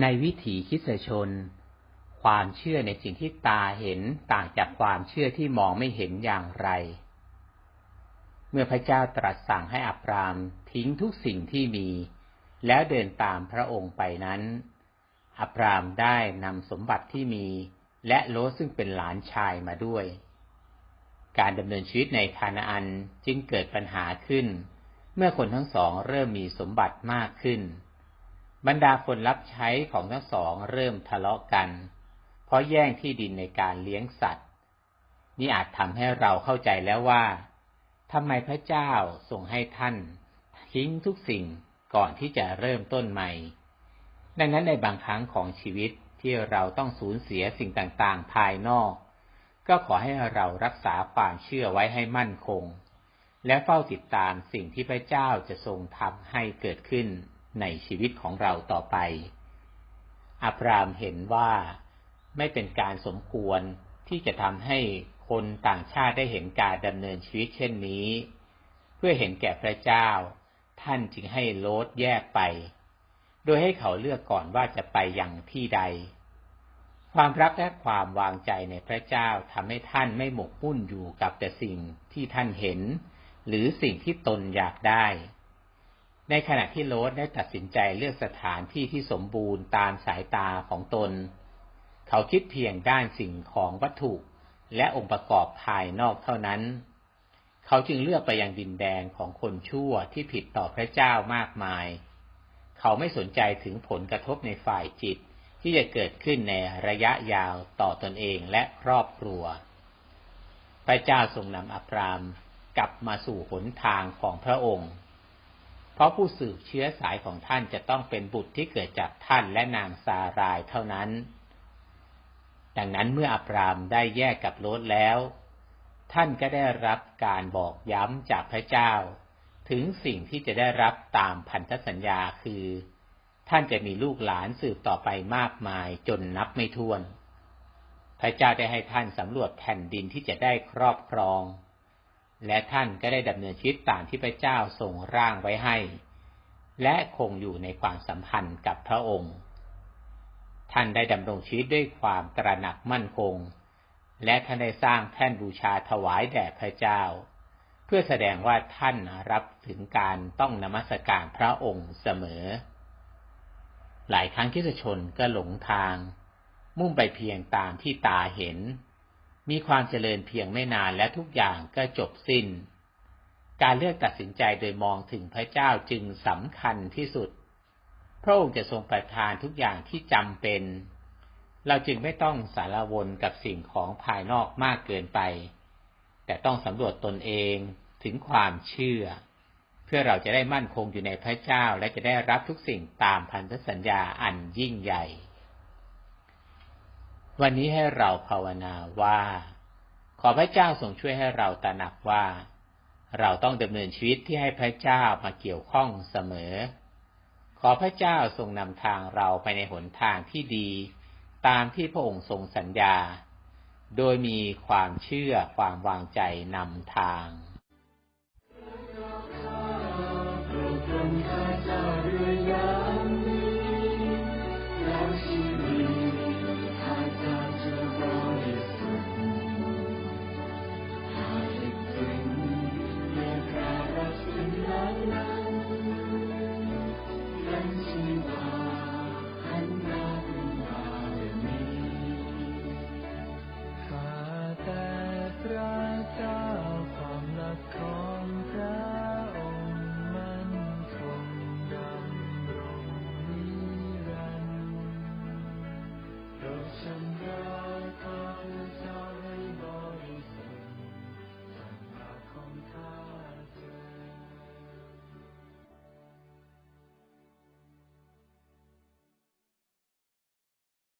ในวิถีคริสตชน ความเชื่อในสิ่งที่ตาเห็นต่างจากความเชื่อที่มองไม่เห็นอย่างไร เมื่อพระเจ้าตรัสสั่งให้อับรามทิ้งทุกสิ่งที่มี แล้วเดินตามพระองค์ไปนั้น อับรามได้นำสมบัติที่มี และโลซึ่งเป็นหลานชายมาด้วย การดำเนินชีวิตในคานาอันจึงเกิดปัญหาขึ้น เมื่อคนทั้งสองเริ่มมีสมบัติมากขึ้น บรรดาคนรับใช้ของทั้งสองเริ่มทะเลาะกัน เพราะแย่งที่ดินในการเลี้ยงสัตว์ นี่อาจทำให้เราเข้าใจแล้วว่าทำไมพระเจ้าส่งให้ท่าน ทิ้งทุกสิ่งก่อนที่จะเริ่มต้นใหม่ ดังนั้นในบางครั้งของชีวิตที่เราต้องสูญเสียสิ่งต่างๆ ภายนอก ก็ขอให้เรารักษาความเชื่อไว้ให้มั่นคง และเฝ้าติดตามสิ่งที่พระเจ้าจะทรงทำให้เกิดขึ้น ในชีวิตของเราต่อไป อับรามเห็นว่าไม่เป็นการสมควรที่จะทำให้คนต่างชาติได้เห็นการดำเนินชีวิตเช่นนี้ เพื่อเห็นแก่พระเจ้า ท่านจึงให้โลดแยกไป โดยให้เขาเลือกก่อนว่าจะไปยังที่ใด ความรักและความวางใจในพระเจ้าทำให้ท่านไม่หมกมุ่นอยู่กับแต่สิ่งที่ท่านเห็น หรือสิ่งที่ตนอยากได้ ในขณะที่โรสได้ตัดสินใจเลือกสถานที่ที่สมบูรณ์ตามสายตาของตน เขาคิดเพียงด้านสิ่งของวัตถุและองค์ประกอบภายนอกเท่านั้น เขาจึงเลือกไปยังดินแดนของคนชั่วที่ผิดต่อพระเจ้ามากมาย เขาไม่สนใจถึงผลกระทบในฝ่ายจิตที่จะเกิดขึ้นในระยะยาวต่อตอนเองและครอบครัว พระเจ้าทรงนำอับรามกลับมาสู่หนทางของพระองค์ เพราะผู้สืบเชื้อสายของท่านจะต้องเป็นบุตรที่เกิดจากท่านและนางซารายเท่านั้น ดังนั้นเมื่ออับรามได้แยกกับโลดแล้ว ท่านก็ได้รับการบอกย้ำจากพระเจ้า ถึงสิ่งที่จะได้รับตามพันธสัญญาคือ ท่านจะมีลูกหลานสืบต่อไปมากมายจนนับไม่ถ้วน พระเจ้าได้ให้ท่านสำรวจแผ่นดินที่จะได้ครอบครอง และท่านก็ได้ดำเนินชีวิตตามที่พระเจ้าทรงร่างไว้ให้ และคงอยู่ในความสัมพันธ์กับพระองค์ ท่านได้ดำรงชีวิตด้วยความตระหนักมั่นคง และท่านได้สร้างแท่นบูชาถวายแด่พระเจ้า เพื่อแสดงว่าท่านรับถึงการต้องนมัสการพระองค์เสมอ หลายครั้งที่ชนก็หลงทาง มุ่งไปเพียงตามที่ตาเห็น มีความเจริญเพียงไม่นานและทุกอย่างก็จบสิน้น การเลือกตัดสินใจโดยมองถึงพระเจ้าจึงสำคัญที่สุด พระองค์จะทรงประทานทุกอย่างที่จำเป็น เราจึงไม่ต้องสารวนกับสิ่งของภายนอกมากเกินไป แต่ต้องสำรวจตนเองถึงความเชื่อ เพื่อเราจะได้มั่นคงอยู่ในพระเจ้าและจะได้รับทุกสิ่งตามพันธสัญญาอันยิ่งใหญ่ วันนี้ให้เราภาวนาว่า ขอพระเจ้าทรงช่วยให้เราตระหนักว่า เราต้องดำเนินชีวิตที่ให้พระเจ้ามาเกี่ยวข้องเสมอ ขอพระเจ้าทรงนำทางเราไปในหนทางที่ดี ตามที่พระองค์ทรงสัญญา โดยมีความเชื่อความวางใจนำทาง ของพระ